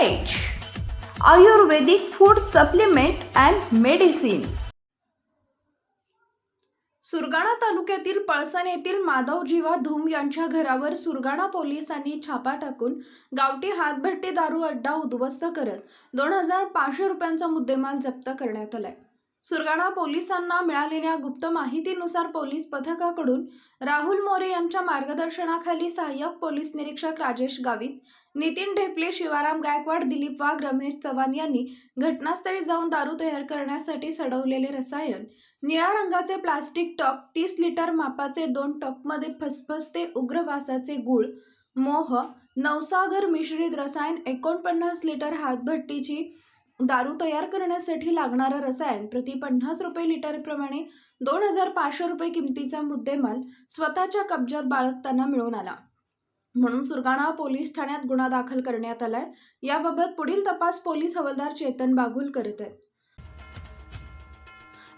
Ayurvedic food supplement and medicine Surgana तालुक्यातील पळसण येथील माधव जीवा धूम यांच्या घरावर सुरगाणा पोलिसांनी छापा टाकून गावठी हातभट्टी दारू अड्डा उद्ध्वस्त करत दोन हजार पाचशे रुपयांचा मुद्देमाल जप्त करण्यात आलाय. सुरगाणा पोलिसांना मिळालेल्या गुप्त माहितीनुसार पोलीस पथकाकडून राहुल मोरे यांच्या मार्गदर्शनाखाली सहाय्यक पोलीस निरीक्षक राजेश गावित नितीन ढेपले शिवाराम गायकवाड दिलीप वाघ रमेश चव्हाण यांनी घटनास्थळी जाऊन दारू तयार करण्यासाठी सडवलेले रसायन निळ्या रंगाचे प्लास्टिक टॉप तीस लिटर मापाचे दोन टॉपमध्ये फसफसते उग्र वासाचे गुळ मोह नवसागर मिश्रित रसायन एकोणपन्नास लिटर हातभट्टीची दारू तयार करण्यासाठी लागणारं रसायन प्रति पन्नास रुपये लिटरप्रमाणे दोन हजार पाचशे रुपये किमतीचा मुद्देमाल स्वतःच्या कब्जात बाळगताना मिळून आला. म्हणून सुरगाणा पोलीस ठाण्यात गुन्हा दाखल करण्यात आलाय. याबाबत पुढील तपास पोलीस हवालदार चेतन बागुल करत आहेत.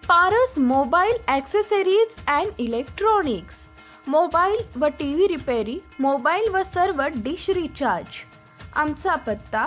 Paras mobile accessories and electronics. Mobile व टी व्ही रिपेरी मोबाईल व सर्व डिश रिचार्ज. आमचा पत्ता